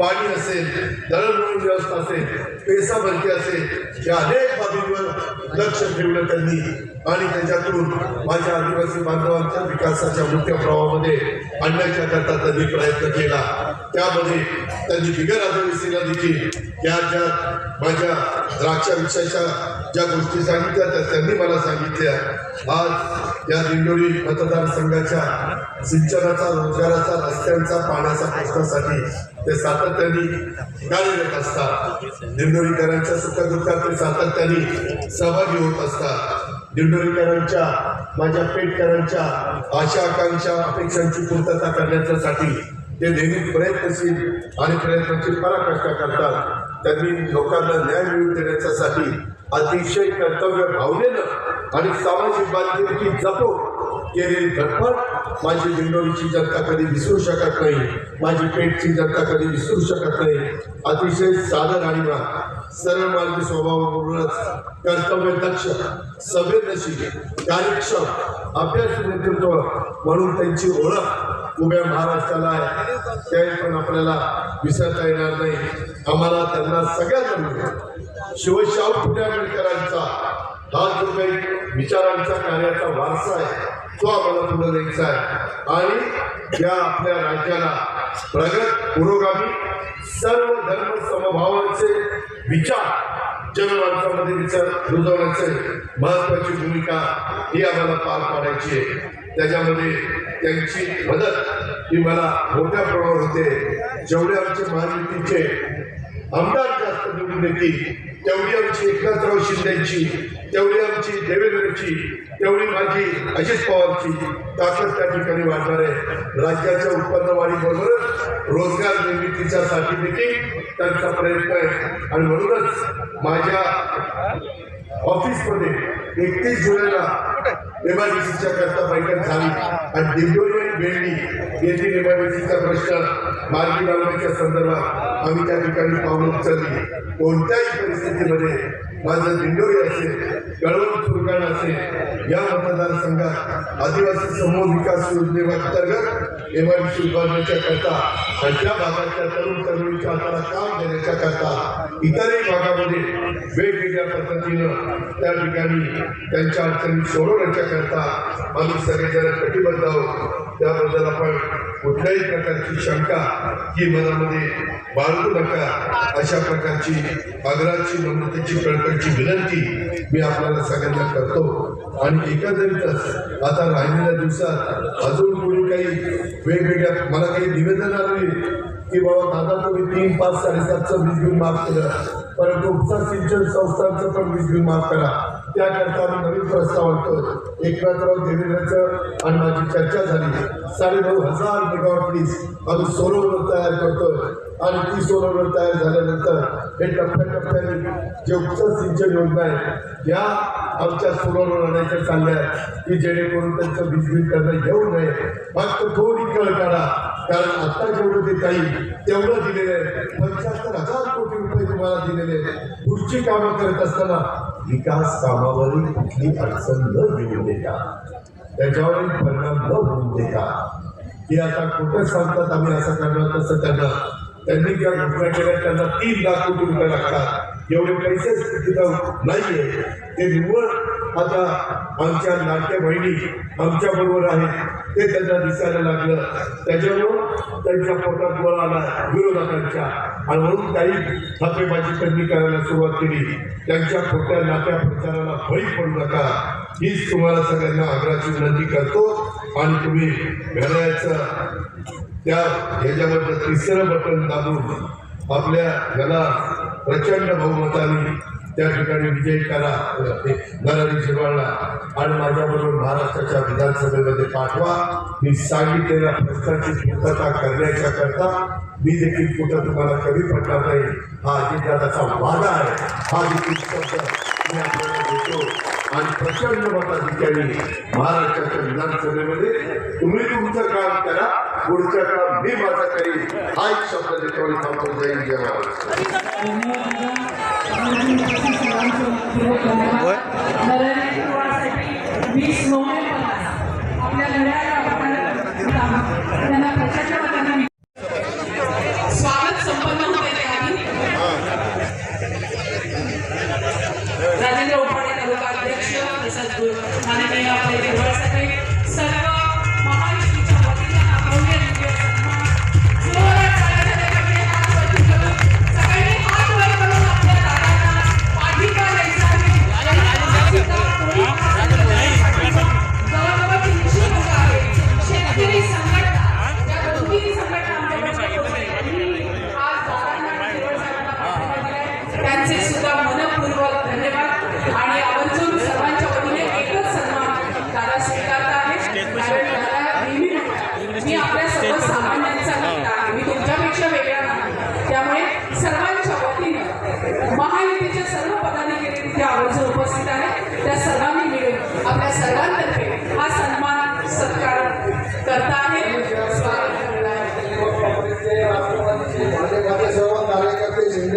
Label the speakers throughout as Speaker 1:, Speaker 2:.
Speaker 1: पाणी असेल दळणवळण व्यवस्था असेल पेसा भरती असेल या अनेक बाबींवर लक्ष ठेवलं त्यांनी. आणि त्याच्यातून माझ्या आदिवासी बांधवांच्या विकासाच्या मुख्य प्रवाहामध्ये आणण्याच्या करता त्यांनी प्रयत्न केला. त्यामध्ये त्यांनी बिगर आदिवासीला देखील त्या ज्या माझ्या द्राक्षाविषयाच्या ज्या गोष्टी सांगितल्या त्या त्यांनी मला सांगितल्या. आज या दिंडोरी मतदारसंघाच्या सिंचनाचा रोजगाराचा रस्त्यांचा पाण्याचा प्रश्नासाठी ते सातत्याने कार्यरत असतात. दिंडोरीकरांच्या सुखदुःखात ते सातत्याने सहभागी होत असतात. दिंडोरीकरांच्या माझ्या पेटकरांच्या आशा आकांक्षा अपेक्षांची पूर्तता करण्यासाठी ते नेहमी प्रयत्नशील आणि प्रयत्नाची पराकाष्ठा करतात. त्यांनी लोकांना न्याय मिळवून देण्याच्यासाठी अतिशय कर्तव्य भावनेनं आणि सामाजिक बांधिलकी जपून केलेली धडपड माझी दिंडोरीची जनता कधी विसरू शकत नाही माझी पेठची जनता कधी विसरू शकत नाही. अतिशय साधन आणि सरळ मार्गी स्वभावाबरोबरच कर्तव्य दक्ष संवेदनशील कार्यक्षम अभ्यास नेतृत्व म्हणून त्यांची ओळख उभ्या महाराष्ट्राला आहे. ते पण आपल्याला विसरता येणार नाही. आम्हाला त्यांना सगळ्यांना शिवशाहू पुणे आंबेडकरांचा हा जो काही विचारांचा कार्याचा वारसा आहे. तो आम्हाला पुढे द्यायचा आहे आणि या आपल्या राज्याला प्रगत पुरोगामी सर्व धर्म समभावांचे विचार जनमानसामध्ये विचार रुजवण्याचे महत्वाची भूमिका ही आम्हाला पार पाडायची आहे. त्याच्यामध्ये त्यांची मदत ही मला मोठ्या प्रमाणावर होते. जेवढे आमचे महायुतीचे आमदार जास्त निवडून देतील तेवढी आमची एकनाथराव शिंदेची तेवढी आमची देवेंद्रची तेवढी माझी अजित पवारची ताकद त्या ठिकाणी वाढणार आहे. राज्याच्या उत्पन्न वाढीबरोबरच रोजगार निर्मितीच्यासाठी देखील त्यांचा प्रयत्न आहे. आणि म्हणूनच माझ्या ऑफिसमध्ये एकतीस जुलैला एमआयडीसीच्या करता बैठक झाली. आणि दिंडोरी आणि भेंडी येथील एमआयडीसीचा प्रश्न मार्गी लावण्याच्या संदर्भात आम्ही त्या ठिकाणी पावलं उचलली. कोणत्याही परिस्थितीमध्ये माझं दिंडोरी असेल कळवण सुरगाण असेल या मतदारसंघात आदिवासी समूह विकास योजनेअंतर्गत एमआयडीसी उभारण्याच्या करता आणि भागाच्या भागातल्या तरुण तरुणीच्या हाताला काम देण्याच्या करता इतरही भागामध्ये वेगवेगळ्या पद्धतीनं त्या ठिकाणी त्यांच्या अडचणी सोडवण्याच्या करता आम्ही सगळेजण कटिबद्ध आहोत. त्याबद्दल आपण कुठल्याही प्रकारची शंका ही मनामध्ये बाळगू नका अशा प्रकारची आग्रहाची नम्रतेची कळकळची विनंती मी आपल्याला सगळ्यांना करतो. आणि एकंदरीतच आता राहिलेल्या दिवसात अजून कोणी काही वेगवेगळ्या मला काही निवेदन आले की बाबा दादा तुम्ही तीन पाच साडेसातचं वीज बिल माफ केलं परंतु उपसा सिंचन संस्थांचं पण वीज बिल माफ करा. त्याकरता आम्ही नवीन प्रस्ताव आणतो एकनाथराव देवेंद्रचं आणि माझी चर्चा झाली. साडेनऊ हजार मेगावॉट वीज आम्ही सोलरवर तयार करतोय. आणि ती सोलरवर तयार झाल्यानंतर हे टप्प्याटप्प्याने जे उपसा सिंचन योजना आहे या आमच्या सोलरवर आणायच्या चालल्या आहेत की जेणेकरून त्यांचं वीज बिल करणं येऊ नये. फक्त थोडी कळ काढा. कारण आता जेवढं देता येईल तेवढं दिलेलं आहे. पंच्याहत्तर हजार कोटी रुपये तुम्हाला दिलेले आहेत. पुढची कामं करत असताना विकास कामावरील कुठली अडचण न येऊ देता त्याच्यावरील परिणाम न होऊ देता की आता कुठे सांगतात आम्ही असं करणार तसं त्यांना त्यांनी ज्या घोषणा केल्या त्यांना तीन लाख कोटी रुपये लागतात. एवढे पैसेच तिथं नाहीये. ते निव्वळ आता आमच्या लाडक्या बहिणी आमच्या बरोबर आहेत. ते त्यांना दिसायला लागलं. त्याच्यामुळं त्यांच्या पोटात गोळा आला विरोधकांच्या. आणि म्हणून काही थापेबाजी त्यांनी करायला सुरुवात केली. त्यांच्या खोट्या नाट्या प्रचाराला बळी पडू नका. हीच तुम्हाला सगळ्यांना आग्रहाची विनंती करतो. आणि तुम्ही घड्याळ्याचं त्या ह्याच्याबद्दल तिसरं बटन दाबून आपल्या याला प्रचंड बहुमताने त्या ठिकाणी विजय करा. नरहरी शिरवाळला आणि माझ्याबरोबर महाराष्ट्राच्या विधानसभेमध्ये पाठवा. मी सांगितलेल्या प्रश्नाची पूर्तता करण्याच्या करता मी देखील कुठं तुम्हाला कमी पडणार नाही. हा अजितदादाचा वादा आहे. हा देखील शब्द मी आपल्याला देतो. आणि प्रचंड मताधिकारी महाराष्ट्राच्या विधानसभेमध्ये तुम्ही तुमचं काम करा पुढचं काम मी माझं करीन. हा एक शब्द त्याच्यावर आणि थांबतो जय जय महाराष्ट्र.
Speaker 2: आपल्या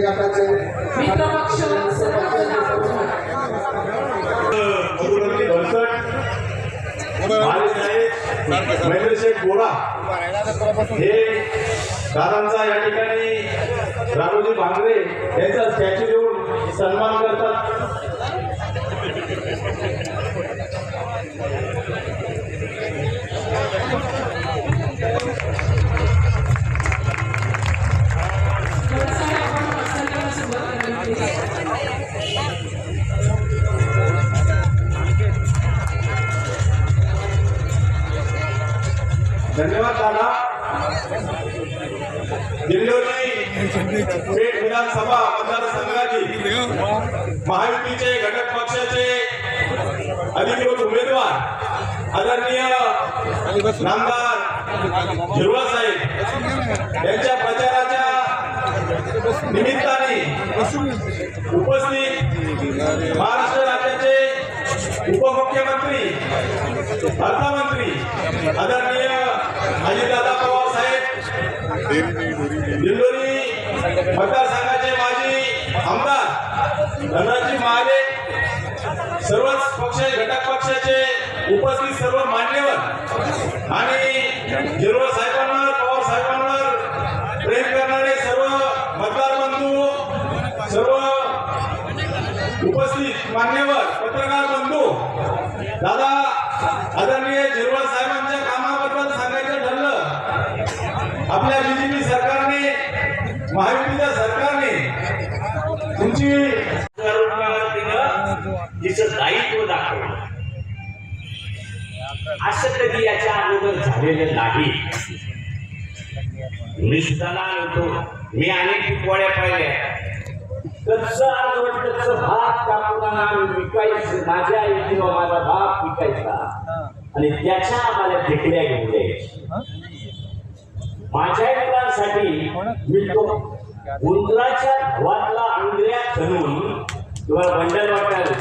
Speaker 3: गटाचे
Speaker 2: आपण
Speaker 4: मधुकरजी भरसट माले साहेब महेंद्रशेठ गोडा हे दादांचा या ठिकाणी रामोजी भांगरे यांचा स्टॅच्यू देऊन सन्मान करतात. धन्यवाद दादा. दिल्लोली पेठ विधानसभा मतदारसंघाची महायुतीचे घटक पक्षाचे अधिकृत उमेदवार आदरणीय नामदार झिरवा साहेब यांच्या प्रचाराच्या निमित्ताने उपस्थित महाराष्ट्र राज्याचे उपमुख्यमंत्री अर्थमंत्री आदरणीय मतदारसंघाचे माजी आमदार धनाजी महाले सर्वच पक्ष घटक पक्षाचे उपस्थित सर्व मान्यवर आणि जिरवा साहेबांवर पवार साहेबांवर प्रेम करणारे सर्व मतदार बंधू सर्व उपस्थित मान्यवर पत्रकार बंधू दादा आदरणीय झिरवळ साहेबांच्या कामाबद्दल सांगायचं ठरलं. आपल्या बीजेपी सरकारने महायुतीच्या सरकारने तुमची
Speaker 5: तिचं दायित्व दाखवलं. असं कधी याच्या अगोदर झालेलं नाही. मी सुद्धा लहान होतो. मी अनेक पिकवाड्या पाहिल्या. कच्चं अर्धवट कच्चं भात कापून आम्ही विकायचं. माझ्या आई माझा बाप विकायचा. आणि त्याच्या आम्हाला ढेकड्या घेऊन द्यायची माझ्या मुलांसाठी मी तो उंदराच्या धवातला आंगऱ्या खणून किंवा बंडल वाटायला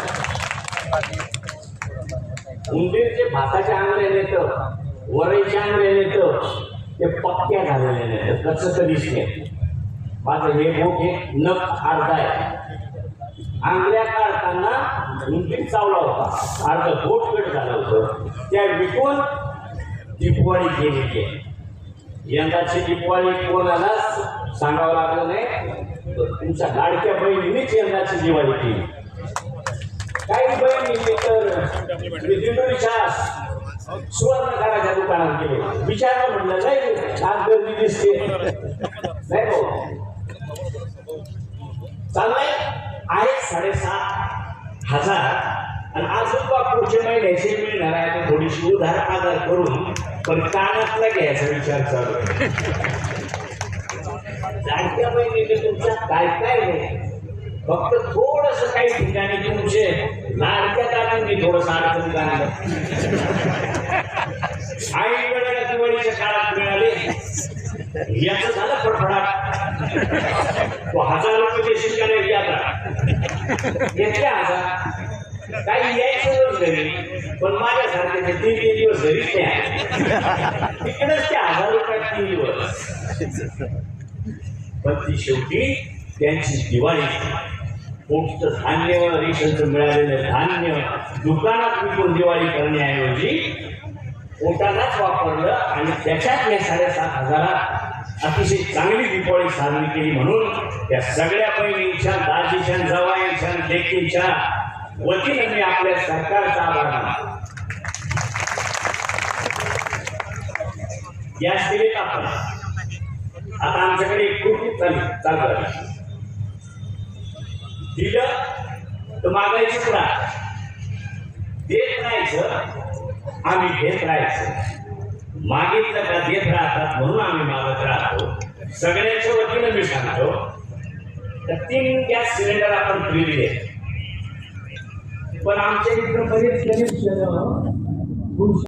Speaker 5: उंदीरचे भाताच्या आंगऱ्या नेतं वरईच्या आंगऱ्या नेतं ते पक्क्या झालेल्या नेतं. कसं कधीच नाही माझं हे बोट हे नख अर्धा आहे. आंगल्या काढताना उंदीर चावला होता. अर्ध बोट कट झालं होतं. त्या विकून दिपवाळी केलेली आहे यंदाची दिपवाळी कोणाला सांगावं लागलं नाही? तुमच्या लाडक्या बहिणीनेच यंदाची दिवाळी केली. काही बहिणी तर विचार दिंडोरीच्या सुवर्णकाराच्या दुकानात गेले. विचारलं म्हणलं नाही आज गर्दी दिसते. नाही भाऊ. चाललंय? आहे साडेसात हजार. आणि अजून बा पुढच्या महिन्याचे मिळणार आहे. थोडीशी उधार आधार करून पण कानातला घ्यायचा विचार चालू आहे. लाडक्या बहिणीने तुमच्या काय काय नाही फक्त थोडस काही ठिकाणी तुमचे लाडक्या दादांनी थोडस अडचण आणलं आई वेळेला दिवाळीच्या काळात मिळाले. याच झालं फडफडाट तो हजार रुपये शिकायला यात्रा घेतले हजार. काही यायचं तरी पण पण माझ्यासारखे तीन तीन दिवस घरीच नाही तिकडेच ते हजार रुपयात तीन दिवस. पण ती शेवटी त्यांची दिवाळी. पोटचं धान्य रेशनचं मिळालेलं धान्य. दुकानात विकून दिवाळी करण्याऐवजी पोटालाच वापरलं आणि त्याच्यात या साडेसात हजारात अतिशय चांगली दिवाळी साजरी केली म्हणून त्या सगळ्या बहिणींच्या दाजीच्या जवाईंच्या लेकींच्या वतीनं मी आपल्या सरकारचा आभार मानतो गॅस दिलेत आपण. आता आमच्याकडे खूप चालू चालू आहे दिलं तर मागायचं राहत देत राहायचं आम्ही घेत राहायचं. मागितलं का देत राहतात म्हणून आम्ही मागत राहतो. सगळ्यांच्या वतीनं मी सांगतो. तर तीन गॅस सिलेंडर आपण फ्री दिले पण आमच्या इथं बरेच गरीब